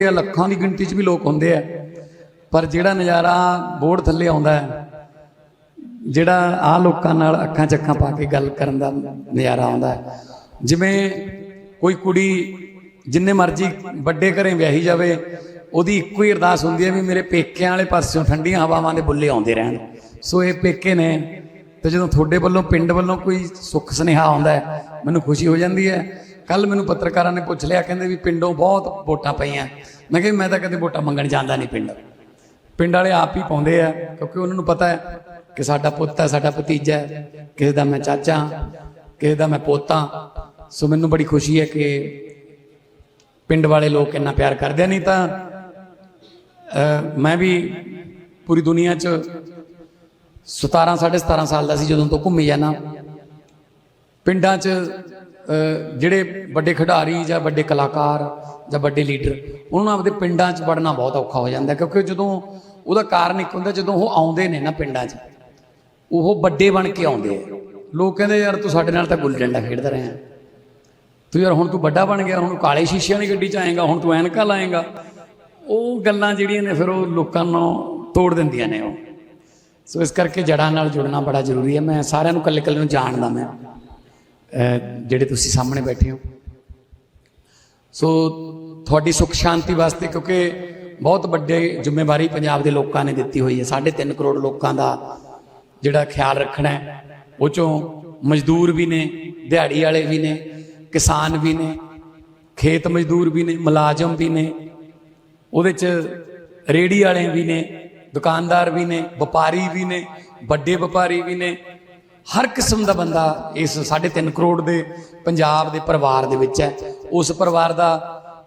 ਇਹ ਲੱਖਾਂ ਦੀ ਗਿਣਤੀ 'ਚ ਵੀ ਲੋਕ ਹੁੰਦੇ ਆ। ਪਰ ਜਿਹੜਾ ਨਜ਼ਾਰਾ ਬੋਰਡ ਥੱਲੇ ਆਉਂਦਾ ਹੈ, ਜਿਹੜਾ ਆ ਲੋਕਾਂ ਨਾਲ ਅੱਖਾਂ ਚੱਖਾਂ ਪਾ ਕੇ ਗੱਲ ਕਰਨ ਦਾ ਨਜ਼ਾਰਾ ਆਉਂਦਾ ਹੈ। ਜਿਵੇਂ ਕੋਈ ਕੁੜੀ ਜਿੰਨੇ ਮਰਜ਼ੀ ਵੱਡੇ ਘਰੇ ਵਿਆਹੀ ਜਾਵੇ, ਉਹਦੀ ਇੱਕੋ ਹੀ ਅਰਦਾਸ ਹੁੰਦੀ ਹੈ ਵੀ ਮੇਰੇ ਪੇਕਿਆਂ ਵਾਲੇ ਪਾਸਿਓਂ ਠੰਡੀਆਂ ਹਵਾਵਾਂ ਦੇ ਬੁੱਲੇ ਆਉਂਦੇ ਰਹਿਣ। ਸੋ ਇਹ ਪੇਕੇ ਨੇ ਤੇ ਜਦੋਂ ਤੁਹਾਡੇ ਵੱਲੋਂ, ਪਿੰਡ ਵੱਲੋਂ ਕੋਈ ਸੁੱਖ ਸੁਨੇਹਾ ਆਉਂਦਾ ਮੈਨੂੰ ਖੁਸ਼ੀ ਹੋ ਜਾਂਦੀ ਹੈ ਕੱਲ ਮੈਨੂੰ ਪੱਤਰਕਾਰਾਂ ਨੇ ਪੁੱਛ ਲਿਆ, ਕਹਿੰਦੇ ਵੀ ਪਿੰਡੋਂ ਬਹੁਤ ਵੋਟਾਂ ਪਈਆਂ। ਮੈਂ ਕਿਹਾ ਮੈਂ ਤਾਂ ਕਦੇ ਵੋਟਾਂ ਮੰਗਣ ਜਾਂਦਾ ਨਹੀਂ ਪਿੰਡ। ਪਿੰਡ ਵਾਲੇ ਆਪ ਹੀ ਪਾਉਂਦੇ ਆ, ਕਿਉਂਕਿ ਉਹਨਾਂ ਨੂੰ ਪਤਾ ਹੈ ਕਿ ਸਾਡਾ ਪੁੱਤ ਹੈ, ਸਾਡਾ ਭਤੀਜਾ ਹੈ, ਕਿਸੇ ਦਾ ਮੈਂ ਚਾਚਾ, ਕਿਸੇ ਦਾ ਮੈਂ ਪੋਤਾ। ਸੋ ਮੈਨੂੰ ਬੜੀ ਖੁਸ਼ੀ ਹੈ ਕਿ ਪਿੰਡ ਵਾਲੇ ਲੋਕ ਇੰਨਾ ਪਿਆਰ ਕਰਦੇ ਨਹੀਂ ਤਾਂ ਮੈਂ ਵੀ ਪੂਰੀ ਦੁਨੀਆ 'ਚ 17 17.5 ਸਾਲ ਦਾ ਸੀ, ਜਦੋਂ ਤੋਂ ਘੁੰਮੀ ਜਾਣਾ ਪਿੰਡਾਂ 'ਚ ਜਿਹੜੇ ਵੱਡੇ ਖਿਡਾਰੀ ਜਾਂ ਵੱਡੇ ਕਲਾਕਾਰ ਜਾਂ ਵੱਡੇ ਲੀਡਰ, ਉਹਨਾਂ ਨੂੰ ਆਪਦੇ ਪਿੰਡਾਂ 'ਚ ਵੜਨਾ ਬਹੁਤ ਔਖਾ ਹੋ ਜਾਂਦਾ, ਕਿਉਂਕਿ ਜਦੋਂ ਉਹਦਾ ਕਾਰਨ ਇੱਕ ਹੁੰਦਾ, ਜਦੋਂ ਉਹ ਆਉਂਦੇ ਨੇ ਨਾ ਪਿੰਡਾਂ 'ਚ, ਉਹ ਵੱਡੇ ਬਣ ਕੇ ਆਉਂਦੇ ਆ। ਲੋਕ ਕਹਿੰਦੇ, ਯਾਰ ਤੂੰ ਸਾਡੇ ਨਾਲ ਤਾਂ ਗੁੱਲੀ ਡੰਡਾ ਖੇਡਦਾ ਰਿਹਾ। ਤੂੰ ਯਾਰ ਹੁਣ ਤੂੰ ਵੱਡਾ ਬਣ ਗਿਆ, ਹੁਣ ਕਾਲੇ ਸ਼ੀਸ਼ਿਆਂ ਦੀ ਗੱਡੀ 'ਚ ਆਏਗਾ, ਹੁਣ ਤੂੰ ਐਨਕਾਂ ਲਾਏਗਾ। ਉਹ ਗੱਲਾਂ ਜਿਹੜੀਆਂ ਨੇ ਫਿਰ ਉਹ ਲੋਕਾਂ ਨੂੰ ਤੋੜ ਦਿੰਦੀਆਂ ਨੇ ਉਹ। ਸੋ ਇਸ ਕਰਕੇ ਜੜਾਂ ਨਾਲ ਜੁੜਨਾ ਬੜਾ ਜ਼ਰੂਰੀ ਹੈ। ਮੈਂ ਸਾਰਿਆਂ ਨੂੰ ਇਕੱਲੇ ਇਕੱਲੇ ਨੂੰ ਜਾਣਦਾ ਮੈਂ। ਜਿਹੜੇ ਤੁਸੀਂ ਸਾਹਮਣੇ ਬੈਠੇ ਹੋ। ਸੋ ਤੁਹਾਡੀ ਸੁਖ ਸ਼ਾਂਤੀ ਵਾਸਤੇ ਕਿਉਂਕਿ ਬਹੁਤ ਵੱਡੇ ਜ਼ਿੰਮੇਵਾਰੀ ਪੰਜਾਬ ਦੇ ਲੋਕਾਂ ਨੇ ਦਿੱਤੀ ਹੋਈ ਹੈ। 3.5 ਕਰੋੜ ਲੋਕਾਂ ਦਾ ਜਿਹੜਾ ਖਿਆਲ ਰੱਖਣਾ ਹੈ, ਉਹ ਚੋਂ ਮਜ਼ਦੂਰ ਵੀ ਨੇ, ਦਿਹਾੜੀ ਵਾਲੇ ਵੀ ਨੇ, ਕਿਸਾਨ ਵੀ ਨੇ, ਖੇਤ ਮਜ਼ਦੂਰ ਵੀ ਨੇ, ਮੁਲਾਜ਼ਮ ਵੀ ਨੇ, ਉਹਦੇ ਚ ਰੇੜੀ ਵਾਲੇ ਵੀ ਨੇ, ਦੁਕਾਨਦਾਰ ਵੀ ਨੇ, ਵਪਾਰੀ ਵੀ ਨੇ, ਵੱਡੇ ਵਪਾਰੀ ਵੀ ਨੇ ਹਰ ਕਿਸਮ ਦਾ ਬੰਦਾ ਇਸ 3.5 ਕਰੋੜ ਦੇ ਪੰਜਾਬ ਦੇ ਪਰਿਵਾਰ ਦੇ ਵਿੱਚ ਹੈ। ਉਸ ਪਰਿਵਾਰ ਦਾ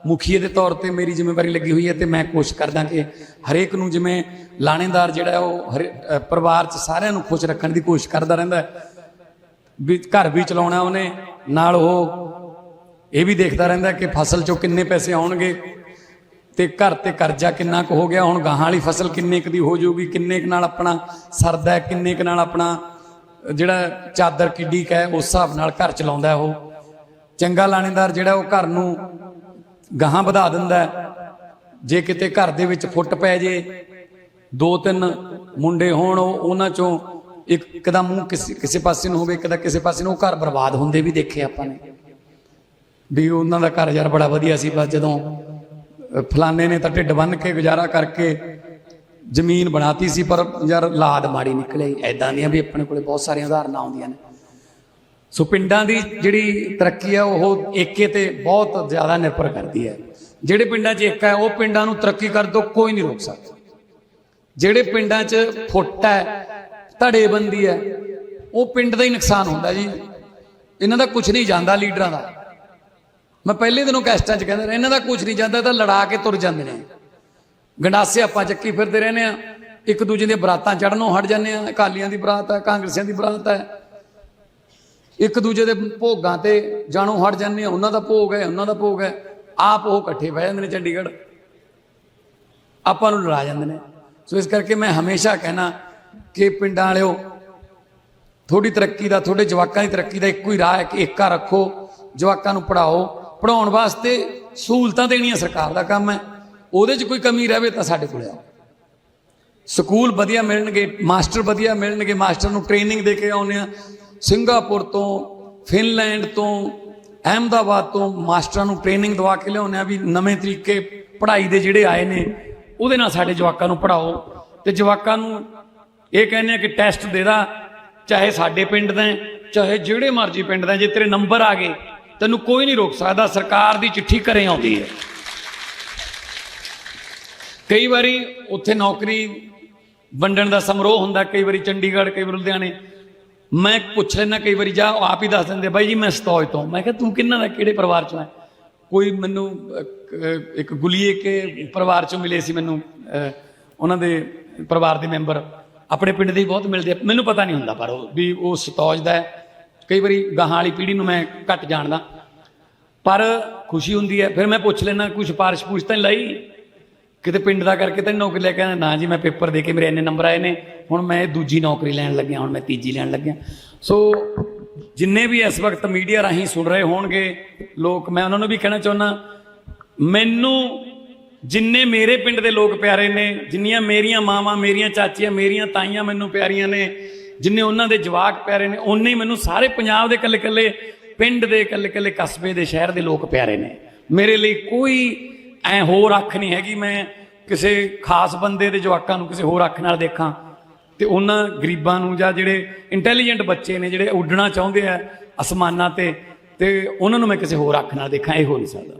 ਮੁਖੀਏ ਦੇ ਤੌਰ ਤੇ ਮੇਰੀ ਜ਼ਿੰਮੇਵਾਰੀ ਲੱਗੀ ਹੋਈ ਹੈ ਤੇ ਮੈਂ ਕੋਸ਼ਿਸ਼ ਕਰਦਾ ਕਿ ਹਰੇਕ ਨੂੰ ਜਿਵੇਂ ਲਾਣੇਦਾਰ ਜਿਹੜਾ ਉਹ ਹਰੇ- ਪਰਿਵਾਰ 'ਚ ਸਾਰਿਆਂ ਨੂੰ ਖੁਸ਼ ਰੱਖਣ ਦੀ ਕੋਸ਼ਿਸ਼ ਕਰਦਾ ਰਹਿੰਦਾ ਵੀ ਘਰ ਵੀ ਚਲਾਉਣਾ ਉਹਨੇ, ਨਾਲ ਉਹ ਇਹ ਵੀ ਦੇਖਦਾ ਰਹਿੰਦਾ ਕਿ ਫਸਲ 'ਚੋਂ ਕਿੰਨੇ ਪੈਸੇ ਆਉਣਗੇ ਤੇ ਘਰ ਤੇ ਕਰਜ਼ਾ ਕਿੰਨਾ ਕੁ ਹੋ ਗਿਆ, ਹੁਣ ਗਾਹਾਂ ਵਾਲੀ ਫਸਲ ਕਿੰਨੇ ਕੁ ਦੀ ਹੋ ਜਾਊਗੀ, ਕਿੰਨੇ ਕੁ ਨਾਲ ਆਪਣਾ ਸਰਦਾ ਹੈ, ਕਿੰਨੇ ਕੁ ਨਾਲ ਆਪਣਾ ਜਿਹੜਾ ਚਾਦਰ ਕਿੱਡੀ ਕੁ ਉਸ ਹਿਸਾਬ ਨਾਲ ਘਰ ਚਲਾਉਂਦਾ ਉਹ। ਚੰਗਾ ਲਾਣੇਦਾਰ ਜਿਹੜਾ ਉਹ ਘਰ ਨੂੰ ਗਾਹਾਂ ਵਧਾ ਦਿੰਦਾ ਜੇ ਕਿਤੇ ਘਰ ਦੇ ਵਿੱਚ ਫੁੱਟ ਪੈ ਜੇ, ਦੋ ਤਿੰਨ ਮੁੰਡੇ ਹੋਣ ਉਹਨਾਂ ਚੋਂ ਇੱਕ ਇੱਕ ਦਾ ਮੂੰਹ ਕਿਸੇ ਕਿਸੇ ਪਾਸੇ ਨੂੰ ਹੋਵੇ, ਇੱਕ ਦਾ ਕਿਸੇ ਪਾਸੇ ਨੂੰ, ਉਹ ਘਰ ਬਰਬਾਦ ਹੁੰਦੇ ਵੀ ਦੇਖੇ ਆਪਾਂ ਨੇ। ਵੀ ਉਹਨਾਂ ਦਾ ਘਰ ਯਾਰ ਬੜਾ ਵਧੀਆ ਸੀ, ਬਸ ਜਦੋਂ ਅਹ ਫਲਾਣੇ ਨੇ ਤਾਂ ਢਿੱਡ ਬੰਨ ਕੇ ਗੁਜ਼ਾਰਾ ਕਰਕੇ ਜ਼ਮੀਨ ਬਣਾਤੀ ਸੀ, ਪਰ ਯਾਰ ਲਾਦ ਮਾੜੀ ਨਿਕਲੇ। ਐਦਾਂ ਦੀਆਂ ਵੀ ਆਪਣੇ ਕੋਲੇ ਬਹੁਤ ਸਾਰੀਆਂ ਉਦਾਹਰਨਾਂ ਆਉਂਦੀਆਂ ਨੇ। ਸੋ ਪਿੰਡਾਂ ਦੀ ਜਿਹੜੀ ਤਰੱਕੀ ਆ, ਉਹ ਏਕੇ ਤੇ ਬਹੁਤ ਜ਼ਿਆਦਾ ਨਿਰਭਰ ਕਰਦੀ ਹੈ। ਜਿਹੜੇ ਪਿੰਡਾਂ 'ਚ ਏਕਾ ਹੈ, ਉਹ ਪਿੰਡਾਂ ਨੂੰ ਤਰੱਕੀ ਕਰ ਦੋ ਕੋਈ ਨਹੀਂ ਰੋਕ ਸਕਦਾ। ਜਿਹੜੇ ਪਿੰਡਾਂ 'ਚ ਫੁੱਟ ਹੈ, ਧੜੇਬੰਦੀ ਹੈ, ਉਹ ਪਿੰਡ ਦਾ ਹੀ ਨੁਕਸਾਨ ਹੁੰਦਾ ਜੀ। ਇਹਨਾਂ ਦਾ ਕੁਝ ਨਹੀਂ ਜਾਂਦਾ ਲੀਡਰਾਂ ਦਾ। ਮੈਂ ਪਹਿਲੇ ਦਿਨੋਂ ਕੈਸਟਾਂ 'ਚ ਕਹਿੰਦਾ ਇਹਨਾਂ ਦਾ ਕੁਝ ਨਹੀਂ ਜਾਂਦਾ ਤਾਂ ਲੜਾ ਕੇ ਤੁਰ ਜਾਂਦੇ ਨੇ। ਗੰਡਾਸੇ ਆਪਾਂ ਚੱਕੀ ਫਿਰਦੇ ਰਹਿੰਦੇ ਆ ਇੱਕ ਦੂਜੇ ਦੀਆਂ ਬਰਾਤਾਂ ਚੜਨੋਂ ਹਟ ਜਾਂਦੇ ਆ ਅਕਾਲੀਆਂ ਦੀ ਬਰਾਤ ਹੈ, ਕਾਂਗਰਸੀਆਂ ਦੀ ਬਰਾਤ ਹੈ। ਇੱਕ ਦੂਜੇ ਦੇ ਭੋਗਾਂ ਤੇ ਜਾਣੋਂ ਹਟ ਜਾਂਦੇ ਆ ਉਹਨਾਂ ਦਾ ਭੋਗ ਹੈ, ਉਹਨਾਂ ਦਾ ਭੋਗ ਹੈ। ਆਪ ਉਹ ਇਕੱਠੇ ਬਹਿ ਜਾਂਦੇ ਨੇ ਚੰਡੀਗੜ੍ਹ। ਆਪਾਂ ਨੂੰ ਲੜਾ ਜਾਂਦੇ ਨੇ। ਸੋ ਇਸ ਕਰਕੇ ਮੈਂ ਹਮੇਸ਼ਾ ਕਹਿਣਾ ਕਿ ਪਿੰਡਾਂ ਵਾਲਿਓ ਥੋੜੀ ਤਰੱਕੀ ਦਾ ਤੁਹਾਡੇ ਜਵਾਕਾਂ ਦੀ ਤਰੱਕੀ ਦਾ ਇੱਕੋ ਹੀ ਰਾਹ ਹੈ ਕਿ ਏਕਾ ਰੱਖੋ, ਜਵਾਕਾਂ ਨੂੰ ਪੜਾਓ ਪੜਾਉਣ ਵਾਸਤੇ ਸਹੂਲਤਾਂ ਦੇਣੀਆਂ ਸਰਕਾਰ ਦਾ ਕੰਮ ਹੈ। ਉਹਦੇ 'ਚ ਕੋਈ ਕਮੀ ਰਹੇ ਤਾਂ ਸਾਡੇ ਕੋਲ ਆਓ। ਸਕੂਲ ਵਧੀਆ ਮਿਲਣਗੇ, ਮਾਸਟਰ ਵਧੀਆ ਮਿਲਣਗੇ, ਮਾਸਟਰ ਨੂੰ ਟ੍ਰੇਨਿੰਗ ਦੇ ਕੇ ਆਉਂਦੇ ਆ ਸਿੰਗਾਪੁਰ ਤੋਂ, ਫਿਨਲੈਂਡ ਤੋਂ, ਅਹਿਮਦਾਬਾਦ ਤੋਂ ਮਾਸਟਰਾਂ ਨੂੰ ਟ੍ਰੇਨਿੰਗ ਦਵਾ ਕੇ ਲਿਆਉਂਦੇ ਆ ਵੀ ਨਵੇਂ ਤਰੀਕੇ ਪੜ੍ਹਾਈ ਦੇ ਜਿਹੜੇ ਆਏ ਨੇ, ਉਹਦੇ ਨਾਲ ਸਾਡੇ ਜਵਾਕਾਂ ਨੂੰ ਪੜਾਓ ਤੇ ਜਵਾਕਾਂ ਨੂੰ ਇਹ ਕਹਿੰਦੇ ਆ ਕਿ ਟੈਸਟ ਦੇ ਦਾ, ਚਾਹੇ ਸਾਡੇ ਪਿੰਡ ਦਾ ਚਾਹੇ ਜਿਹੜੇ ਮਰਜ਼ੀ ਪਿੰਡ ਦਾ ਜੇ ਤੇਰੇ ਨੰਬਰ ਆ ਗਏ, ਤੈਨੂੰ ਕੋਈ ਨਹੀਂ ਰੋਕ ਸਕਦਾ, ਸਰਕਾਰ ਦੀ ਚਿੱਠੀ ਘਰੇ ਆਉਂਦੀ ਹੈ। ਕਈ ਵਾਰੀ ਉੱਥੇ ਨੌਕਰੀ ਵੰਡਣ ਦਾ ਸਮਾਰੋਹ ਹੁੰਦਾ, ਕਈ ਵਾਰੀ ਚੰਡੀਗੜ੍ਹ, ਕਈ ਵਾਰੀ ਲੁਧਿਆਣੇ। ਮੈਂ ਪੁੱਛ ਲੈਣਾ ਕਈ ਵਾਰੀ ਜਾ ਆਪ ਹੀ ਦੱਸ ਦਿੰਦੇ, ਬਾਈ ਜੀ, ਮੈਂ ਸਤੌਜ ਤੋਂ। ਮੈਂ ਕਿਹਾ, ਤੂੰ ਕਿੰਨਾ ਦਾ, ਕਿਹੜੇ ਪਰਿਵਾਰ ਚੋਂ ਹੈ ਕੋਈ ਮੈਨੂੰ ਇੱਕ ਗੁਲੀਏ ਕੇ ਪਰਿਵਾਰ ਚੋਂ ਮਿਲੇ ਸੀ ਮੈਨੂੰ ਉਹਨਾਂ ਦੇ ਪਰਿਵਾਰ ਦੇ ਮੈਂਬਰ। ਆਪਣੇ ਪਿੰਡ ਦੇ ਬਹੁਤ ਮਿਲਦੇ ਆ। ਮੈਨੂੰ ਪਤਾ ਨਹੀਂ ਹੁੰਦਾ, ਪਰ ਉਹ ਵੀ ਉਹ ਸਤੌਜ ਦਾ ਹੈ। ਕਈ ਵਾਰੀ ਗਾਹਾਂ ਵਾਲੀ ਪੀੜ੍ਹੀ ਨੂੰ ਮੈਂ ਘੱਟ ਜਾਣਦਾ। ਪਰ ਖੁਸ਼ੀ ਹੁੰਦੀ ਹੈ। ਫਿਰ ਮੈਂ ਪੁੱਛ ਲੈਣਾ ਕੋਈ ਸਿਫਾਰਿਸ਼ ਪੁੱਛ ਤਾਂ ਨਹੀਂ ਲਈ? ਕਿਤੇ ਪਿੰਡ ਦਾ ਕਰਕੇ ਤਾਂ ਨੀ ਨੌਕਰੀ ਲੈ ਕੇ ਆਇਆ ਨਾ ਜੀ, ਮੈਂ ਪੇਪਰ ਦੇ ਕੇ ਮੇਰੇ ਇੰਨੇ ਨੰਬਰ ਆਏ ਨੇ। ਹੁਣ ਮੈਂ ਦੂਜੀ ਨੌਕਰੀ ਲੈਣ ਲੱਗਿਆ, ਹੁਣ ਮੈਂ ਤੀਜੀ ਲੈਣ ਲੱਗਿਆ। ਸੋ ਜਿੰਨੇ ਵੀ ਇਸ ਵਕਤ ਮੀਡੀਆ ਰਾਹੀਂ ਸੁਣ ਰਹੇ ਹੋਣਗੇ ਲੋਕ, ਮੈਂ ਉਹਨਾਂ ਨੂੰ ਵੀ ਕਹਿਣਾ ਚਾਹੁੰਦਾ, ਮੈਨੂੰ ਜਿੰਨੇ ਮੇਰੇ ਪਿੰਡ ਦੇ ਲੋਕ ਪਿਆਰੇ ਨੇ, ਜਿੰਨੀਆਂ ਮੇਰੀਆਂ ਮਾਵਾਂ, ਮੇਰੀਆਂ ਚਾਚੀਆਂ, ਮੇਰੀਆਂ ਤਾਈਆਂ ਮੈਨੂੰ ਪਿਆਰੀਆਂ ਨੇ, ਜਿੰਨੇ ਉਹਨਾਂ ਦੇ ਜਵਾਕ ਪਿਆਰੇ ਨੇ, ਓਨੇ ਹੀ ਮੈਨੂੰ ਸਾਰੇ ਪੰਜਾਬ ਦੇ ਇਕੱਲੇ ਇਕੱਲੇ ਪਿੰਡ ਦੇ ਇਕੱਲੇ ਇਕੱਲੇ ਕਸਬੇ ਦੇ ਸ਼ਹਿਰ ਦੇ ਲੋਕ ਪਿਆਰੇ ਨੇ। ਮੇਰੇ ਲਈ ਕੋਈ ਐ ਹੋਰ ਅੱਖ ਨਹੀਂ ਹੈਗੀ ਮੈਂ ਕਿਸੇ ਖਾਸ ਬੰਦੇ ਦੇ ਜਵਾਕਾਂ ਨੂੰ ਕਿਸੇ ਹੋਰ ਅੱਖ ਨਾਲ ਦੇਖਾਂ। ਤੇ ਉਹਨਾਂ ਗਰੀਬਾਂ ਨੂੰ ਜਾਂ ਜਿਹੜੇ ਇੰਟੈਲੀਜੈਂਟ ਬੱਚੇ ਨੇ ਜਿਹੜੇ ਉੱਡਣਾ ਚਾਹੁੰਦੇ ਆ ਅਸਮਾਨਾਂ ਤੇ ਤੇ ਉਹਨਾਂ ਨੂੰ ਮੈਂ ਕਿਸੇ ਹੋਰ ਅੱਖ ਨਾਲ ਦੇਖਾਂ ਇਹ ਹੋ ਨਹੀਂ ਸਕਦਾ।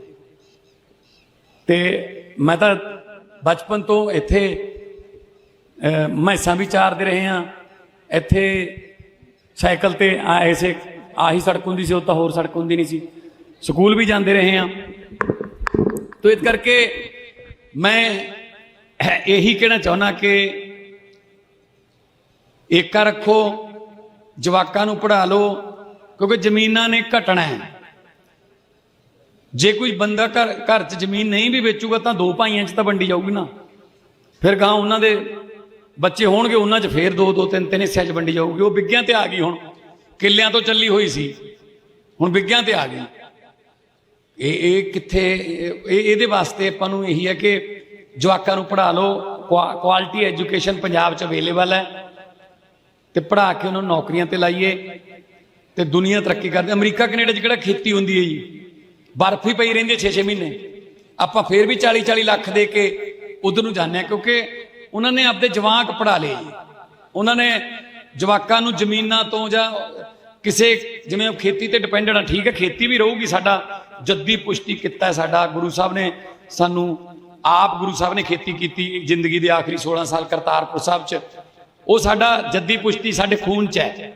ਤੇ ਮੈਂ ਤਾਂ ਬਚਪਨ ਤੋਂ ਇੱਥੇ ਅਹ, ਮੈਸਾਂ ਵੀ ਚਾਰਦੇ ਰਹੇ ਹਾਂ। ਇੱਥੇ ਸਾਈਕਲ ਤੇ ਆ- ਐਸੇ ਆਹੀ ਸੜਕ ਹੁੰਦੀ ਸੀ ਉਹ ਤਾਂ ਹੋਰ ਸੜਕ ਹੁੰਦੀ ਨਹੀਂ ਸੀ। ਸਕੂਲ ਵੀ ਜਾਂਦੇ ਰਹੇ ਹਾਂ। ਤੋ ਇਸ ਕਰਕੇ ਮੈਂ ਇਹੀ ਕਹਿਣਾ ਚਾਹੁੰਦਾ ਕਿ ਏਕਾ ਰੱਖੋ, ਜਵਾਕਾਂ ਨੂੰ ਪੜ੍ਹਾ ਲਓ, ਕਿਉਂਕਿ ਜ਼ਮੀਨਾਂ ਨੇ ਘਟਣਾ ਹੈ। ਜੇ ਕੋਈ ਬੰਦਾ ਘਰ ਘਰ 'ਚ ਜ਼ਮੀਨ ਨਹੀਂ ਵੀ ਵੇਚੂਗਾ ਤਾਂ ਦੋ ਭਾਈਆਂ 'ਚ ਤਾਂ ਵੰਡੀ ਜਾਊਗੀ ਨਾ। ਫਿਰ ਗਾਂ ਉਹਨਾਂ ਦੇ ਬੱਚੇ ਹੋਣਗੇ, ਉਹਨਾਂ 'ਚ ਫੇਰ ਦੋ ਦੋ, ਤਿੰਨ ਤਿੰਨ ਹਿੱਸਿਆਂ 'ਚ ਵੰਡੀ ਜਾਊਗੀ। ਉਹ ਵਿੱਗਿਆਂ ਤੇ ਆ ਗਈ ਹੁਣ। ਕਿੱਲਿਆਂ ਤੋਂ ਚੱਲੀ ਹੋਈ ਸੀ। ਹੁਣ ਵਿੱਗਿਆਂ ਤੇ ਆ ਗਈ। ਇਹ ਇਹ ਕਿੱਥੇ ਇਹਦੇ ਵਾਸਤੇ ਆਪਾਂ ਨੂੰ ਇਹੀ ਹੈ ਕਿ ਜਵਾਕਾਂ ਨੂੰ ਪੜ੍ਹਾ ਲਓ ਕੁਆਲਿਟੀ ਐਜੂਕੇਸ਼ਨ ਪੰਜਾਬ 'ਚ ਅਵੇਲੇਬਲ ਹੈ। ਤੇ ਪੜ੍ਹਾ ਕੇ ਉਹਨਾਂ ਨੂੰ ਨੌਕਰੀਆਂ ਤੇ ਲਾਈਏ, ਤੇ ਦੁਨੀਆ ਤਰੱਕੀ ਕਰਦੀ। ਅਮਰੀਕਾ, ਕੈਨੇਡਾ 'ਚ ਕਿਹੜਾ ਖੇਤੀ ਹੁੰਦੀ ਹੈ ਜੀ? ਬਰਫ਼ ਹੀ ਪਈ ਰਹਿੰਦੀ ਹੈ 6-6 ਮਹੀਨੇ। ਆਪਾਂ ਫੇਰ ਵੀ 40-40 ਲੱਖ ਦੇ ਕੇ ਉਧਰ ਨੂੰ ਜਾਂਦੇ ਆ ਕਿਉਂਕਿ ਉਹਨਾਂ ਨੇ ਆਪਦੇ ਜਵਾਕ ਪੜ੍ਹਾ ਲਏ ਜੀ। ਉਹਨਾਂ ਨੇ ਜਵਾਕਾਂ ਨੂੰ ਜ਼ਮੀਨਾਂ ਤੋਂ ਜਾਂ ਕਿਸੇ, ਜਿਵੇਂ ਉਹ ਖੇਤੀ ਤੇ ਡਿਪੈਂਡੈਂਟ ਆ, ਠੀਕ ਹੈ, ਖੇਤੀ ਵੀ ਰਹੂਗੀ ਸਾਡਾ ਜੱਦੀ ਪੁਸ਼ਟੀ ਕੀਤਾ ਸਾਡਾ ਗੁਰੂ ਸਾਹਿਬ ਨੇ ਸਾਨੂੰ ਆਪ ਗੁਰੂ ਸਾਹਿਬ ਨੇ ਖੇਤੀ ਕੀਤੀ ਜ਼ਿੰਦਗੀ ਦੇ ਆਖਰੀ 16 ਸਾਲ ਕਰਤਾਰਪੁਰ ਸਾਹਿਬ 'ਚ। ਉਹ ਸਾਡਾ ਜੱਦੀ ਪੁਸ਼ਤੀ ਸਾਡੇ ਖੂਨ 'ਚ ਹੈ।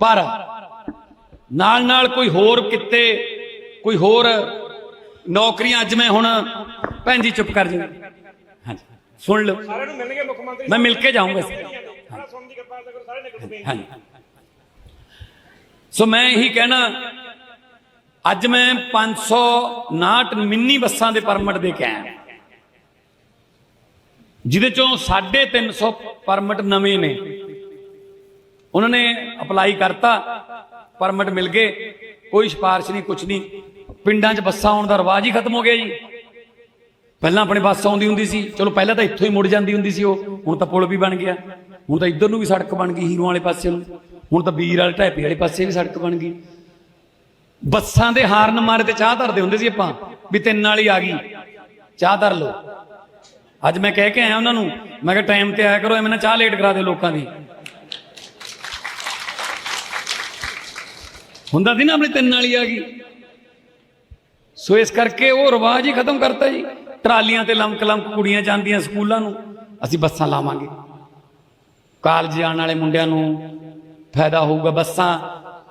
ਪਰ ਨਾਲ ਨਾਲ ਕੋਈ ਹੋਰ ਕਿਤੇ ਕੋਈ ਹੋਰ ਨੌਕਰੀਆਂ ਅੱਜ ਮੈਂ ਹੁਣ ਭੈਣ ਜੀ ਚੁੱਪ ਕਰ ਜੀ ਹਾਂਜੀ ਸੁਣ ਲਓ। ਸਾਰਿਆਂ ਨੂੰ ਮਿਲਣਗੇ ਮੁੱਖ ਮੰਤਰੀ ਮੈਂ ਮਿਲ ਕੇ ਜਾਊਂਗਾ। ਸਾਰਾ ਸੁਣਨ ਦੀ ਕਿਰਪਾਲਤਾ ਕਰੋ ਸਾਰੇ ਨਿਕਲ ਪਏ ਹਾਂਜੀ। ਸੋ ਮੈਂ ਇਹੀ ਕਹਿਣਾ ਅੱਜ ਮੈਂ 559 ਮਿੰਨੀ ਬੱਸਾਂ ਦੇ ਪਰਮਿਟ ਦੇ ਕੇ ਆਇਆ। ਜਿਹਦੇ ਚੋਂ 350 ਪਰਮਿਟ ਨਵੇਂ ਨੇ। ਉਹਨਾਂ ਨੇ ਅਪਲਾਈ ਕਰਤਾ, ਪਰਮਿਟ ਮਿਲ ਗਏ। ਕੋਈ ਸਿਫਾਰਿਸ਼ ਨਹੀਂ ਕੁਝ ਨਹੀਂ। ਪਿੰਡਾਂ 'ਚ ਬੱਸਾਂ ਆਉਣ ਦਾ ਰਿਵਾਜ ਹੀ ਖਤਮ ਹੋ ਗਿਆ ਜੀ। ਪਹਿਲਾਂ ਆਪਣੇ ਬੱਸ ਆਉਂਦੀ ਹੁੰਦੀ ਸੀ। ਚਲੋ ਪਹਿਲਾਂ ਤਾਂ ਇੱਥੋਂ ਹੀ ਮੁੜ ਜਾਂਦੀ ਹੁੰਦੀ ਸੀ ਉਹ। ਹੁਣ ਤਾਂ ਪੁਲ ਵੀ ਬਣ ਗਿਆ। ਹੁਣ ਤਾਂ ਇੱਧਰ ਨੂੰ ਵੀ ਸੜਕ ਬਣ ਗਈ, ਹੀਰੋ ਵਾਲੇ ਪਾਸੇ ਨੂੰ। ਹੁਣ ਤਾਂ ਬੀਰ ਵਾਲੇ ਢਾਪੀ ਵਾਲੇ ਪਾਸੇ ਵੀ ਸੜਕ ਬਣ ਗਈ। ਬੱਸਾਂ ਦੇ ਹਾਰਨ ਮਾਰੇ ਤੇ ਚਾਹ ਧਰਦੇ ਹੁੰਦੇ ਸੀ ਆਪਾਂ, ਵੀ ਤਿੰਨ ਵਾਲੀ ਆ ਗਈ। ਚਾਹ ਧਰ ਲਓ। ਅੱਜ ਮੈਂ ਕਹਿ ਕੇ ਆਇਆ ਉਹਨਾਂ ਨੂੰ, ਮੈਂ ਕਿਹਾ ਟਾਈਮ ਤੇ ਆਇਆ ਕਰੋ, ਐਵੇਂ ਨਾ ਚਾਹ ਲੇਟ ਕਰਾ ਦੇ ਲੋਕਾਂ ਦੀ। ਹੁੰਦਾ ਸੀ ਨਾ ਆਪਣੀ ਤਿੰਨ ਵਾਲੀ ਆ ਗਈ। ਸੋ ਇਸ ਕਰਕੇ ਉਹ ਰਿਵਾਜ ਹੀ ਖਤਮ ਕਰਤਾ ਜੀ। ਟਰਾਲੀਆਂ ਤੇ ਲੰਮਕ ਲੰਮਕ ਕੁੜੀਆਂ ਜਾਂਦੀਆਂ ਸਕੂਲਾਂ ਨੂੰ, ਅਸੀਂ ਬੱਸਾਂ ਲਾਵਾਂਗੇ। ਕਾਲਜ ਜਾਣ ਵਾਲੇ ਮੁੰਡਿਆਂ ਨੂੰ ਫਾਇਦਾ ਹੋਊਗਾ ਬੱਸਾਂ।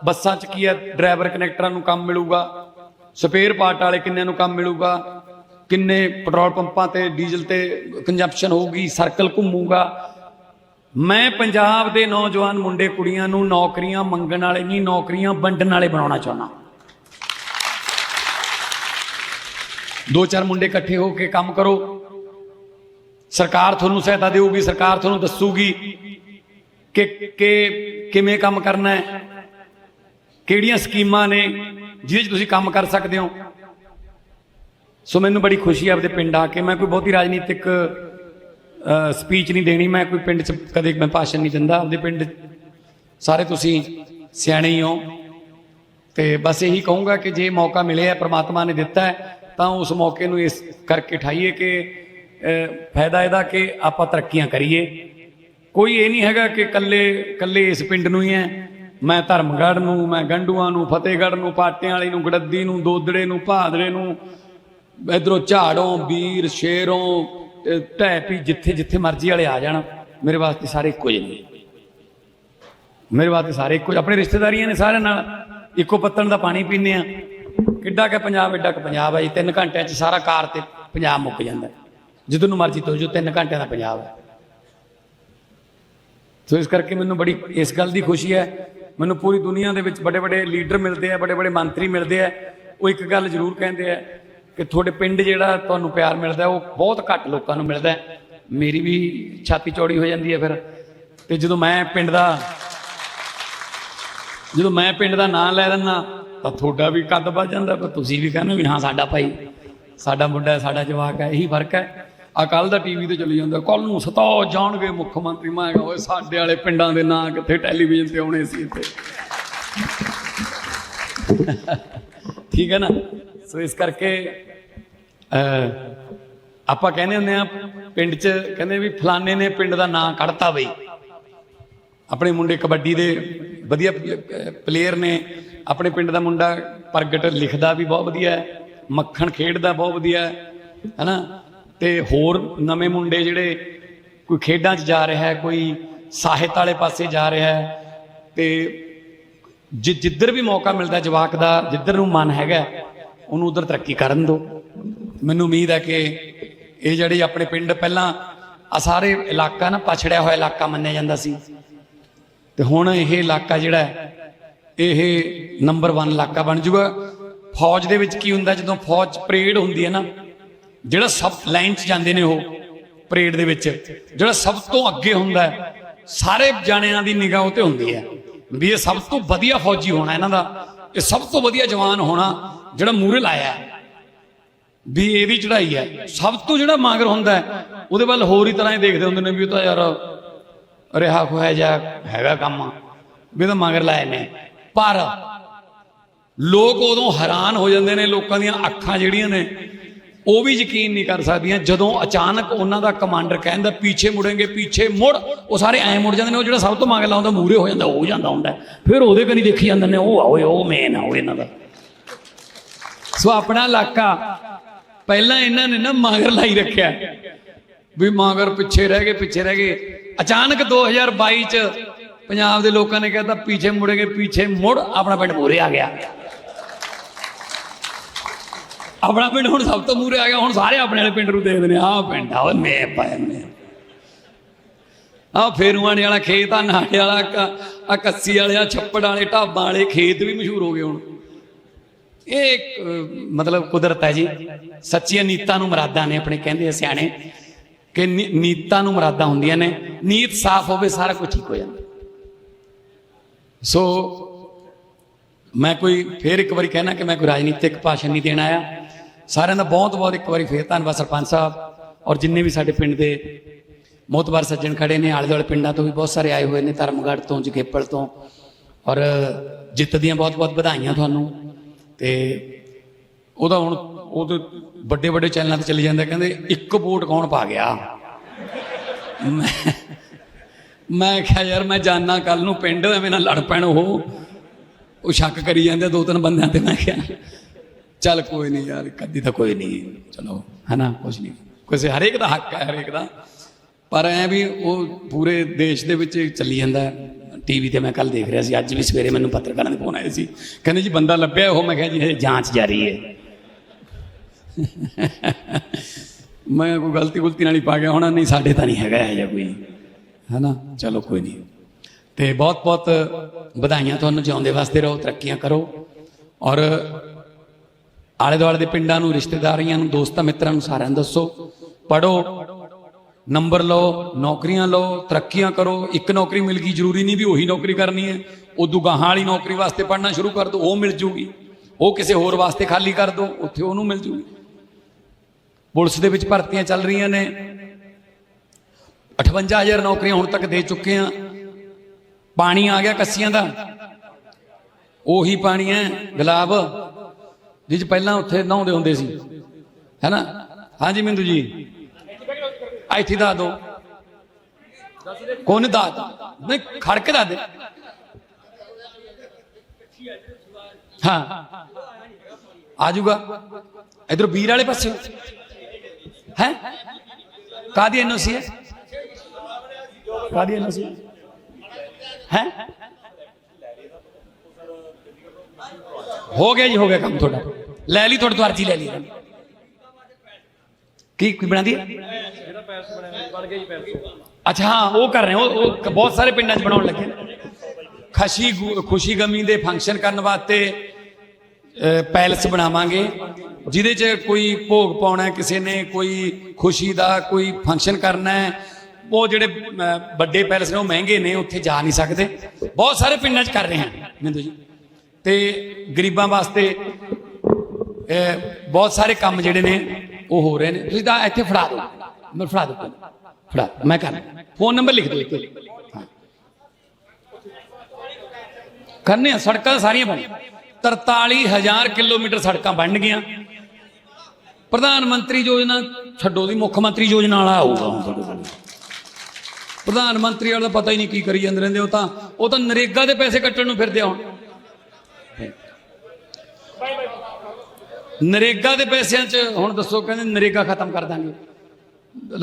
ਬੱਸਾਂ 'ਚ ਕੀ ਹੈ? ਡਰਾਈਵਰ ਕਨੈਕਟਰਾਂ ਨੂੰ ਕੰਮ ਮਿਲੂਗਾ। ਸਪੇਅਰ ਪਾਰਟ ਵਾਲੇ ਕਿੰਨਿਆਂ ਨੂੰ ਕੰਮ ਮਿਲੂਗਾ? ਕਿੰਨੇ ਪੈਟਰੋਲ ਪੰਪਾਂ ਤੇ, ਡੀਜ਼ਲ ਤੇ ਕੰਜੰਪਸ਼ਨ ਹੋਊਗੀ? ਸਰਕਲ ਘੁੰਮੂਗਾ? ਮੈਂ ਪੰਜਾਬ ਦੇ ਨੌਜਵਾਨ ਮੁੰਡੇ ਕੁੜੀਆਂ ਨੂੰ ਨੌਕਰੀਆਂ ਮੰਗਣ ਵਾਲੇ ਨਹੀਂ, ਨੌਕਰੀਆਂ ਵੰਡਣ ਵਾਲੇ ਬਣਾਉਣਾ ਚਾਹੁੰਦਾ। ਦੋ ਚਾਰ ਮੁੰਡੇ ਇਕੱਠੇ ਹੋ ਕੇ ਕੰਮ ਕਰੋ। ਸਰਕਾਰ ਤੁਹਾਨੂੰ ਸਹਾਇਤਾ ਦੇਊਗੀ, ਸਰਕਾਰ ਤੁਹਾਨੂੰ ਦੱਸੂਗੀ ਕਿ ਕਿ ਕਿਵੇਂ ਕੰਮ ਕਰਨਾ ਹੈ। ਕਿਹੜੀਆਂ ਸਕੀਮਾਂ ਨੇ ਜਿਹਦੇ 'ਚ ਤੁਸੀਂ ਕੰਮ ਕਰ ਸਕਦੇ ਹੋ? ਸੋ ਮੈਨੂੰ ਬੜੀ ਖੁਸ਼ੀ ਹੈ ਆਪਦੇ ਪਿੰਡ ਆ ਕੇ। ਮੈਂ ਕੋਈ ਬਹੁਤੀ ਰਾਜਨੀਤਿਕ ਸਪੀਚ ਨਹੀਂ ਦੇਣੀ। ਮੈਂ ਕੋਈ ਪਿੰਡ 'ਚ ਕਦੇ ਮੈਂ ਭਾਸ਼ਣ ਨਹੀਂ ਦਿੰਦਾ। ਆਪਦੇ ਪਿੰਡ ਸਾਰੇ ਤੁਸੀਂ ਸਿਆਣੇ ਹੀ ਹੋ। ਤੇ ਬਸ ਇਹੀ ਕਹੂੰਗਾ ਕਿ ਜੇ ਮੌਕਾ ਮਿਲਿਆ, ਪ੍ਰਮਾਤਮਾ ਨੇ ਦਿੱਤਾ ਹੈ, ਤਾਂ ਉਸ ਮੌਕੇ ਨੂੰ ਇਸ ਕਰਕੇ ਠਾਈਏ ਕਿ ਫਾਇਦਾ ਇਹਦਾ ਕਿ ਆਪਾਂ ਤਰੱਕੀਆਂ ਕਰੀਏ। ਕੋਈ ਇਹ ਨਹੀਂ ਹੈਗਾ ਕਿ ਕੱਲੇ ਕੱਲੇ ਇਸ ਪਿੰਡ ਨੂੰ ਹੀ ਹੈ। ਮੈਂ ਧਰਮਗੜ੍ਹ ਨੂੰ, ਮੈਂ ਗੰਡੂਆਂ ਨੂੰ, ਫਤਿਹਗੜ੍ਹ ਨੂੰ, ਪਾਟਿਆਂ ਵਾਲੀ ਨੂੰ, ਗੜੱਦੀ ਨੂੰ ਦੋਦੜੇ ਨੂੰ ਭਾਦਰੇ ਨੂੰ, ਇਧਰੋਂ ਝਾੜੋਂ ਵੀਰ ਸ਼ੇਰੋਂ, ਤੇ ਢੈਪੀ ਜਿੱਥੇ ਜਿੱਥੇ ਮਰਜ਼ੀ ਵਾਲੇ ਆ ਜਾਣ। ਮੇਰੇ ਵਾਸਤੇ ਸਾਰੇ ਇੱਕੋ ਜਿਹੇ ਨੇ। ਮੇਰੇ ਵਾਸਤੇ ਸਾਰੇ ਇੱਕੋ ਆਪਣੇ ਰਿਸ਼ਤੇਦਾਰੀਆਂ ਨੇ ਸਾਰਿਆਂ ਨਾਲ ਇੱਕੋ ਪੱਤਣ ਦਾ ਪਾਣੀ ਪੀਂਦੇ ਆ। ਕਿੱਡਾ ਕਿ ਪੰਜਾਬ ਐਡਾ ਕਿ ਪੰਜਾਬ ਹੈ ਜੀ। 3 ਘੰਟਿਆਂ 'ਚ ਸਾਰਾ ਕਾਰ ਤੇ ਪੰਜਾਬ ਮੁੱਕ ਜਾਂਦਾ। ਜਦੋਂ ਨੂੰ ਮਰਜ਼ੀ ਤੁਰ ਜੋ 3 ਘੰਟਿਆਂ ਦਾ ਪੰਜਾਬ ਹੈ ਸੋ ਇਸ ਕਰਕੇ ਮੈਨੂੰ ਬੜੀ, ਇਸ ਗੱਲ ਦੀ ਖੁਸ਼ੀ ਹੈ ਮੈਨੂੰ ਪੂਰੀ ਦੁਨੀਆ ਦੇ ਵਿੱਚ ਬੜੇ ਬੜੇ ਲੀਡਰ ਮਿਲਦੇ ਆ, ਬੜੇ ਬੜੇ ਮੰਤਰੀ ਮਿਲਦੇ ਆ। ਉਹ ਇੱਕ ਗੱਲ ਜ਼ਰੂਰ ਕਹਿੰਦੇ ਆ ਕਿ ਤੁਹਾਡੇ ਪਿੰਡ ਜਿਹੜਾ ਤੁਹਾਨੂੰ ਪਿਆਰ ਮਿਲਦਾ, ਉਹ ਬਹੁਤ ਘੱਟ ਲੋਕਾਂ ਨੂੰ ਮਿਲਦਾ ਮੇਰੀ ਵੀ ਛਾਤੀ ਚੌੜੀ ਹੋ ਜਾਂਦੀ ਹੈ ਫਿਰ। ਤੇ ਜਦੋਂ ਮੈਂ ਪਿੰਡ ਦਾ, ਜਦੋਂ ਮੈਂ ਪਿੰਡ ਦਾ ਨਾਂ ਲੈ ਦਿੰਦਾ, ਤਾਂ ਤੁਹਾਡਾ ਵੀ ਕੱਦ ਵੱਧ ਜਾਂਦਾ। ਪਰ ਤੁਸੀਂ ਵੀ ਕਹਿੰਦੇ ਵੀ ਹਾਂ, ਸਾਡਾ ਭਾਈ, ਸਾਡਾ ਮੁੰਡਾ, ਸਾਡਾ ਜਵਾਕ ਹੈ, ਇਹੀ ਫ਼ਰਕ ਹੈ। ਆ ਕੱਲ ਦਾ ਟੀਵੀ ਤੇ ਚੱਲੀ ਜਾਂਦਾ ਕੱਲ ਨੂੰ ਸਤਾਓ ਜਾਣਗੇ ਮੁੱਖ ਮੰਤਰੀ। ਮੈਂ ਕਿਹਾ ਓਏ ਸਾਡੇ ਵਾਲੇ ਪਿੰਡਾਂ ਦੇ ਨਾਂ ਕਿੱਥੇ ਟੈਲੀਵਿਜ਼ਨ ਤੇ ਆਉਣੇ ਸੀ ਇੱਥੇ। ਠੀਕ ਹੈ ਨਾ? ਸੋ ਇਸ ਕਰਕੇ ਅਹ, ਆਪਾਂ ਕਹਿੰਦੇ ਹੁੰਦੇ ਆ ਪਿੰਡ 'ਚ ਕਹਿੰਦੇ ਵੀ ਫਲਾਣੇ ਨੇ ਪਿੰਡ ਦਾ ਨਾਂ ਕੱਢਤਾ ਬਈ। ਆਪਣੇ ਮੁੰਡੇ ਕਬੱਡੀ ਦੇ ਵਧੀਆ ਪਲੇਅਰ ਨੇ ਆਪਣੇ ਪਿੰਡ ਦਾ ਮੁੰਡਾ ਪ੍ਰਗਟ ਲਿਖਦਾ ਵੀ ਬਹੁਤ ਵਧੀਆ ਹੈ ਮੱਖਣ ਖੇਡਦਾ ਬਹੁਤ ਵਧੀਆ ਹੈ ਹੈਨਾ ਤੇ ਹੋਰ ਨਵੇਂ ਮੁੰਡੇ ਜਿਹੜੇ ਕੋਈ ਖੇਡਾਂ 'ਚ ਜਾ ਰਿਹਾ ਹੈ, ਕੋਈ ਸਾਹਿਤ ਵਾਲੇ ਪਾਸੇ ਜਾ ਰਿਹਾ ਹੈ, ਤੇ ਜਿੱਧਰ ਵੀ ਮੌਕਾ ਮਿਲਦਾ ਜਵਾਕ ਦਾ, ਜਿੱਧਰ ਨੂੰ ਮਨ ਹੈਗਾ, ਉਹਨੂੰ ਉਧਰ ਤਰੱਕੀ ਕਰਨ ਦਿਓ। ਮੈਨੂੰ ਉਮੀਦ ਹੈ ਕਿ ਇਹ ਜਿਹੜੇ ਆਪਣੇ ਪਿੰਡ ਪਹਿਲਾਂ ਆ ਸਾਰੇ ਇਲਾਕਾ ਨਾ ਪਛੜਿਆ ਹੋਇਆ ਇਲਾਕਾ ਮੰਨਿਆ ਜਾਂਦਾ ਸੀ। ਤੇ ਹੁਣ ਇਹ ਇਲਾਕਾ ਜਿਹੜਾ ਇਹ ਨੰਬਰ 1 ਇਲਾਕਾ ਬਣ ਜਾਊਗਾ ਫੌਜ ਦੇ ਵਿੱਚ ਕੀ ਹੁੰਦਾ, ਜਦੋਂ ਫੌਜ ਪਰੇਡ ਹੁੰਦੀ ਹੈ ਨਾ ਜਿਹੜਾ ਸਭ ਲਾਈਨ 'ਚ ਜਾਂਦੇ ਨੇ ਉਹ ਪਰੇਡ ਦੇ ਵਿੱਚ, ਜਿਹੜਾ ਸਭ ਤੋਂ ਅੱਗੇ ਹੁੰਦਾ ਸਾਰੇ ਜਾਣਿਆਂ ਦੀ ਨਿਗਾਹ ਉਹ ਤੇ ਹੁੰਦੀ ਹੈ। ਵੀ ਇਹ ਸਭ ਤੋਂ ਵਧੀਆ ਫੌਜੀ ਹੋਣਾ ਇਹਨਾਂ ਦਾ, ਇਹ ਸਭ ਤੋਂ ਵਧੀਆ ਜਵਾਨ ਹੋਣਾ ਜਿਹੜਾ ਮੂਰੇ ਲਾਇਆ ਵੀ ਇਹ ਵੀ ਚੜਾਈ ਹੈ। ਸਭ ਤੋਂ ਜਿਹੜਾ ਮਾਗਰ ਹੁੰਦਾ ਉਹਦੇ ਵੱਲ ਹੋਰ ਹੀ ਤਰ੍ਹਾਂ ਹੀ ਦੇਖਦੇ ਹੁੰਦੇ ਨੇ ਵੀ ਉਹ ਤਾਂ ਯਾਰ ਰਿਹਾ ਖੋਇਆ ਜਾ, ਹੈਗਾ ਕੰਮ ਵੀ ਤਾਂ ਮਗਰ ਲਾਏ ਨੇ। ਪਰ ਲੋਕ ਉਦੋਂ ਹੈਰਾਨ ਹੋ ਜਾਂਦੇ ਨੇ, ਲੋਕਾਂ ਦੀਆਂ ਅੱਖਾਂ ਜਿਹੜੀਆਂ ਨੇ ਉਹ ਵੀ ਯਕੀਨ ਨਹੀਂ ਕਰ ਸਕਦੀਆਂ ਜਦੋਂ ਅਚਾਨਕ ਉਹਨਾਂ ਦਾ ਕਮਾਂਡਰ ਕਹਿੰਦਾ ਪਿੱਛੇ ਮੁੜेंगे ਪਿੱਛੇ ਮੁੜ। ਉਹ ਸਾਰੇ ਐਂ ਮੁੜ ਜਾਂਦੇ ਨੇ, ਉਹ ਜਿਹੜਾ ਸਭ ਤੋਂ ਮਗਰ ਲਾਉਂਦਾ ਮੂਰੇ ਹੋ ਜਾਂਦਾ, ਉਹ ਜਾਂਦਾ ਹੁੰਦਾ। ਫਿਰ ਉਹਦੇ ਕਨੀ ਦੇਖੀ ਜਾਂਦੇ ਨੇ, ਉਹ ਆਓਏ ਉਹ ਮੇਨ ਆ, ਉਹ ਇਹਨਾਂ ਦਾ। ਸੋ ਆਪਣਾ ਇਲਾਕਾ, ਪਹਿਲਾਂ ਇਹਨਾਂ ਨੇ ਨਾ ਮਗਰ ਲਾਈ ਰੱਖਿਆ। ਵੀ ਮਗਰ ਪਿੱਛੇ ਰਹਿ ਗਏ, ਪਿੱਛੇ ਰਹਿ ਗਏ। ਅਚਾਨਕ 2022 ਚ ਪੰਜਾਬ ਦੇ ਲੋਕਾਂ ਨੇ ਕਹਿੰਦਾ ਪਿੱਛੇ ਮੁੜेंगे ਪਿੱਛੇ ਮੁੜ। ਆਪਣਾ ਪਿੰਡ ਮੂਰੇ ਆ ਗਿਆ। ਆਪਣਾ ਪਿੰਡ ਹੁਣ ਸਭ ਤੋਂ ਮੂਰੇ ਆ ਗਿਆ, ਹੁਣ ਸਾਰੇ ਆਪਣੇ ਵਾਲੇ ਪਿੰਡ ਨੂੰ ਦੇਖਦੇ ਨੇ, ਆਹ ਪਿੰਡ ਆ ਮੈਂ ਪਾਇਆ ਮੈਂ ਆ ਫੇਰੂਆਣੇ ਵਾਲਾ ਖੇਤ ਆ ਨਾੜੇ ਵਾਲਾ ਆ ਕੱਸੀ ਵਾਲੇ ਆ, ਛੱਪੜ ਵਾਲੇ, ਢਾਬਾਂ ਵਾਲੇ, ਖੇਤ ਵੀ ਮਸ਼ਹੂਰ ਹੋ ਗਏ ਹੁਣ। ਇਹ ਮਤਲਬ ਕੁਦਰਤ ਹੈ ਜੀ। ਸੱਚੀਆਂ ਨੀਤਾਂ ਨੂੰ ਮਰਾਦਾਂ ਨੇ ਆਪਣੇ ਕਹਿੰਦੇ ਆ ਸਿਆਣੇ, ਕਿ ਨੀ- ਨੀਤਾਂ ਨੂੰ ਮਰਾਦਾਂ ਹੁੰਦੀਆਂ ਨੇ। ਨੀਤ ਸਾਫ਼ ਹੋਵੇ, ਸਾਰਾ ਕੁਝ ਠੀਕ ਹੋ ਜਾਂਦਾ। ਸੋ, ਮੈਂ ਕੋਈ ਫੇਰ ਇੱਕ ਵਾਰੀ ਕਹਿਣਾ ਕਿ ਮੈਂ ਕੋਈ ਰਾਜਨੀਤਿਕ ਭਾਸ਼ਣ ਨਹੀਂ ਦੇਣ ਆਇਆ। ਸਾਰਿਆਂ ਦਾ ਬਹੁਤ ਬਹੁਤ ਇੱਕ ਵਾਰੀ ਫੇਰ ਧੰਨਵਾਦ ਸਰਪੰਚ ਸਾਹਿਬ ਔਰ ਜਿੰਨੇ ਵੀ ਸਾਡੇ ਪਿੰਡ ਦੇ ਮੋਤਬਾਰ ਸੱਜਣ ਖੜੇ ਨੇ, ਆਲੇ ਦੁਆਲੇ ਪਿੰਡਾਂ ਤੋਂ ਵੀ ਬਹੁਤ ਸਾਰੇ ਆਏ ਹੋਏ ਨੇ, ਧਰਮਗੜ੍ਹ ਤੋਂ, ਜਗੇਪਲ ਤੋਂ ਔਰ ਜਿੱਤ ਦੀਆਂ ਬਹੁਤ ਬਹੁਤ ਵਧਾਈਆਂ ਤੁਹਾਨੂੰ। ਤੇ ਉਹਦਾ ਹੁਣ ਉਹ ਵੱਡੇ ਵੱਡੇ ਚੈਨਲਾਂ ਤੇ ਚਲੇ ਜਾਂਦਾ, ਕਹਿੰਦੇ ਇੱਕ ਵੋਟ ਕੌਣ ਪਾ ਗਿਆ? ਮੈਂ- ਮੈਂ ਕਿਹਾ ਯਾਰ ਮੈਂ ਜਾਣਾ ਕੱਲ ਨੂੰ ਪਿੰਡ, ਐਵੇਂ ਨਾਲ ਲੜ ਪੈਣ ਉਹ। ਉਹ ਸ਼ੱਕ ਕਰੀ ਜਾਂਦੇ ਦੋ ਤਿੰਨ ਬੰਦਿਆਂ ਤੇ, ਮੈਂ ਕਿਹਾ ਚੱਲ ਕੋਈ ਨਹੀਂ ਯਾਰ, ਕਦੀ ਤਾਂ ਕੋਈ ਨਹੀਂ ਚਲੋ, ਹੈਨਾ, ਕੁਛ ਨਹੀਂ ਕਿਸੇ ਹਰੇਕ ਦਾ ਹੱਕ ਹੈ, ਹਰੇਕ ਦਾ। ਪਰ ਐ ਵੀ ਉਹ ਪੂਰੇ ਦੇਸ਼ ਦੇ ਵਿੱਚ ਚੱਲੀ ਜਾਂਦਾ ਟੀਵੀ ਤੇ ਮੈਂ ਕੱਲ ਦੇਖ ਰਿਹਾ ਸੀ, ਅੱਜ ਵੀ ਸਵੇਰੇ ਮੈਨੂੰ ਪੱਤਰਕਾਰਾਂ ਦੇ ਫੋਨ ਆਏ ਸੀ। ਕਹਿੰਦੇ ਜੀ, ਬੰਦਾ ਲੱਭਿਆ ਉਹ, ਮੈਂ ਕਿਹਾ ਜੀ ਹਜੇ ਜਾਂਚ ਜਾਰੀ ਹੈ। ਮੈਂ ਕੋਈ ਗਲਤੀ ਗੁਲਤੀ ਨਾਲ ਹੀ ਪਾ ਗਿਆ ਹੋਣਾ, ਨਹੀਂ, ਸਾਡੇ ਤਾਂ ਨਹੀਂ ਹੈਗਾ ਇਹ ਜਿਹਾ ਕੋਈ। ਹੈਨਾ, ਚਲੋ, ਕੋਈ ਨਹੀਂ ਤੇ ਬਹੁਤ ਬਹੁਤ ਵਧਾਈਆਂ ਤੁਹਾਨੂੰ ਜਿਉਂਦੇ ਵਾਸਤੇ ਰਹੋ, ਤਰੱਕੀਆਂ ਕਰੋ। ਔਰ ਆਲੇ ਦੁਆਲੇ ਦੇ ਪਿੰਡਾਂ ਨੂੰ, ਰਿਸ਼ਤੇਦਾਰੀਆਂ ਨੂੰ, ਦੋਸਤਾਂ, ਮਿੱਤਰਾਂ ਨੂੰ ਸਾਰਿਆਂ ਨੂੰ ਦੱਸੋ। ਪੜੋ ਨੰਬਰ ਲਓ, ਨੌਕਰੀਆਂ ਲਓ, ਤਰੱਕੀਆਂ ਕਰੋ। ਇੱਕ ਨੌਕਰੀ ਮਿਲ ਗਈ, ਜ਼ਰੂਰੀ ਨਹੀਂ ਵੀ ਉਹੀ ਨੌਕਰੀ ਕਰਨੀ ਹੈ। ਉਦੋਂ ਗਾਹਾਂ ਵਾਲੀ ਨੌਕਰੀ ਵਾਸਤੇ ਪੜਨਾ ਸ਼ੁਰੂ ਕਰ ਦਿਓ ਉਹ ਮਿਲ ਜੂਗੀ। ਉਹ ਕਿਸੇ ਹੋਰ ਵਾਸਤੇ ਖਾਲੀ ਕਰ ਦਿਓ ਉੱਥੇ ਉਹਨੂੰ ਮਿਲ ਜੂਗੀ। ਪੁਲਿਸ ਦੇ ਵਿੱਚ ਭਰਤੀਆਂ ਚੱਲ ਰਹੀਆਂ ਨੇ। 58000 ਨੌਕਰੀਆਂ ਹੁਣ ਤੱਕ ਦੇ ਚੁੱਕੇ ਆ ਪਾਣੀ ਆ ਗਿਆ ਕੱਸੀਆਂ ਦਾ। ਉਹੀ ਪਾਣੀ ਹੈ, ਗੁਲਾਬ। 'ਚ ਪਹਿਲਾਂ ਉੱਥੇ ਨਹਾਉਂਦੇ ਹੁੰਦੇ ਸੀ। ਹੈਨਾ? ਹਾਂਜੀ ਮਿੰਦੂ ਜੀ। ਇੱਥੇ ਦਾ ਦੋ। ਕੋਣ ਦਾ? ਨਹੀਂ ਖੜ ਕੇ ਦੱਸ ਦੇ। ਹਾਂ। ਆ ਜਾਊਗਾ। ਇਧਰ ਵੀਰ ਵਾਲੇ ਪਾਸੇ। ਹੈ? ਕਾਦੀ ਐਨਓਸੀ ਹੈ? ਕਾਦੀ ਐਨਓਸੀ? ਹੈ? ਹੋ ਗਿਆ ਜੀ ਹੋ ਗਿਆ ਕੰਮ ਤੁਹਾਡਾ। ਲੈ ਲਈ, ਤੁਹਾਡੇ ਤੋਂ ਅਰਜੀ ਲੈ ਲਈ। ਕੀ ਕੀ ਬਣਾ ਅੱਛਾ, ਹਾਂ, ਉਹ ਕਰ ਰਹੇ ਉਹ ਬਹੁਤ ਸਾਰੇ ਪਿੰਡਾਂ 'ਚ ਬਣਾਉਣ ਲੱਗੇ। ਨੇ। ਖੁਸ਼ੀ ਖੁਸ਼ੀ ਗਮੀ ਦੇ ਫੰਕਸ਼ਨ ਕਰਨ ਵਾਸਤੇ ਪੈਲਸ ਬਣਾਵਾਂਗੇ, ਜਿਹਦੇ 'ਚ ਕੋਈ ਭੋਗ ਪਾਉਣਾ ਕਿਸੇ ਨੇ ਕੋਈ ਖੁਸ਼ੀ ਦਾ ਕੋਈ ਫੰਕਸ਼ਨ ਕਰਨਾ ਹੈ, ਉਹ ਜਿਹੜੇ ਵੱਡੇ ਪੈਲਸ ਨੇ, ਉਹ ਮਹਿੰਗੇ ਨੇ, ਉੱਥੇ ਜਾ ਨਹੀਂ ਸਕਦੇ। ਬਹੁਤ ਸਾਰੇ ਪਿੰਡਾਂ 'ਚ ਕਰ ਰਹੇ ਹਨ ਮਿੰਦੂ ਜੀ। ਤੇ ਗਰੀਬਾਂ ਵਾਸਤੇ ਬਹੁਤ ਸਾਰੇ ਕੰਮ ਜਿਹੜੇ ਨੇ, ਉਹ ਹੋ ਰਹੇ ਨੇ। ਤੁਸੀਂ ਤਾਂ ਇੱਥੇ ਫੜਾ ਦਿਓ। ਮੈਂ ਫੜਾ ਦਿਓ ਫੜਾ। ਮੈਂ ਕਰ ਫੋਨ ਨੰਬਰ ਲਿਖ ਦਿਓ। ਇੱਥੇ ਕਰਨੇ ਆ। ਸੜਕਾਂ ਸਾਰੀਆਂ ਬਣ 43000 ਕਿਲੋਮੀਟਰ ਸੜਕਾਂ ਬਣ ਗਈਆਂ। ਪ੍ਰਧਾਨ ਮੰਤਰੀ ਯੋਜਨਾ ਛੱਡੋ ਦੀ। ਮੁੱਖ ਮੰਤਰੀ ਯੋਜਨਾ ਵਾਲਾ ਆਊਗਾ ਹੁਣ ਤੁਹਾਡੇ ਕੋਲ। ਪ੍ਰਧਾਨ ਮੰਤਰੀ ਵਾਲਾ ਪਤਾ ਹੀ ਨਹੀਂ ਕੀ ਕਰੀ ਜਾਂਦੇ ਰਹਿੰਦੇ। ਉਹ ਤਾਂ ਉਹ ਤਾਂ ਨਰੇਗਾ ਦੇ ਪੈਸੇ ਕੱਟਣ ਨੂੰ ਫਿਰਦੇ ਆ ਹੁਣ। ਨਰੇਗਾ ਦੇ ਪੈਸਿਆਂ 'ਚ, ਹੁਣ ਦੱਸੋ, ਕਹਿੰਦੇ ਨਰੇਗਾ ਖਤਮ ਕਰ ਦਾਂਗੇ।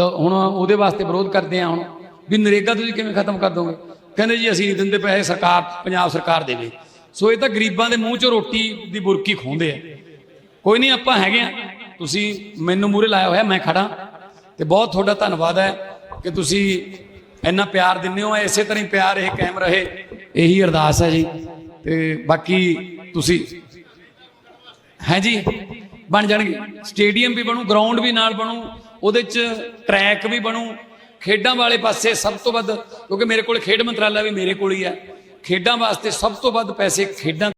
ਹੁਣ ਉਹਦੇ ਵਾਸਤੇ ਵਿਰੋਧ ਕਰਦੇ ਆ ਹੁਣ, ਵੀ ਨਰੇਗਾ ਤੁਸੀਂ ਕਿਵੇਂ ਖਤਮ ਕਰ ਦੋਗੇ? ਕਹਿੰਦੇ ਜੀ, ਅਸੀਂ ਨਹੀਂ ਦਿੰਦੇ ਪੈਸੇ, ਸਰਕਾਰ, ਪੰਜਾਬ ਸਰਕਾਰ ਦੇਵੇ। ਸੋ ਇਹ ਤਾਂ ਗਰੀਬਾਂ ਦੇ ਮੂੰਹ 'ਚੋਂ ਰੋਟੀ ਦੀ ਬੁਰਕੀ ਖੋਂਦੇ ਆ। ਕੋਈ ਨਹੀਂ, ਆਪਾਂ ਹੈਗੇ ਆ। ਤੁਸੀਂ ਮੈਨੂੰ ਮੂਰੇ ਲਾਇਆ ਹੋਇਆ, ਮੈਂ ਖੜਾ। ਤੇ ਬਹੁਤ ਤੁਹਾਡਾ ਧੰਨਵਾਦ ਹੈ ਕਿ ਤੁਸੀਂ ਇੰਨਾ ਪਿਆਰ ਦਿੰਦੇ ਹੋ। ਇਸੇ ਤਰ੍ਹਾਂ ਹੀ ਪਿਆਰ, ਇਹ ਕਾਇਮ ਰਹੇ। ਇਹੀ ਅਰਦਾਸ ਹੈ ਜੀ। ਤੇ ਬਾਕੀ ਤੁਸੀਂ ਹੈ ਜੀ? ਬਣ ਜਾਣਗੇ। ਸਟੇਡੀਅਮ ਵੀ ਬਣੂ, ਗਰਾਊਂਡ ਵੀ ਨਾਲ ਬਣੂ, ਉਹਦੇ ਚ ਟਰੈਕ ਵੀ ਬਣੂ। ਖੇਡਾਂ ਵਾਲੇ ਪਾਸੇ ਸਭ ਤੋਂ ਵੱਧ, ਕਿਉਂਕਿ ਮੇਰੇ ਕੋਲ ਖੇਡ ਮੰਤਰਾਲਾ ਵੀ ਮੇਰੇ ਕੋਲ ਹੀ ਹੈ। ਖੇਡਾਂ ਵਾਸਤੇ ਸਭ ਤੋਂ ਵੱਧ ਪੈਸੇ ਖੇਡਾਂ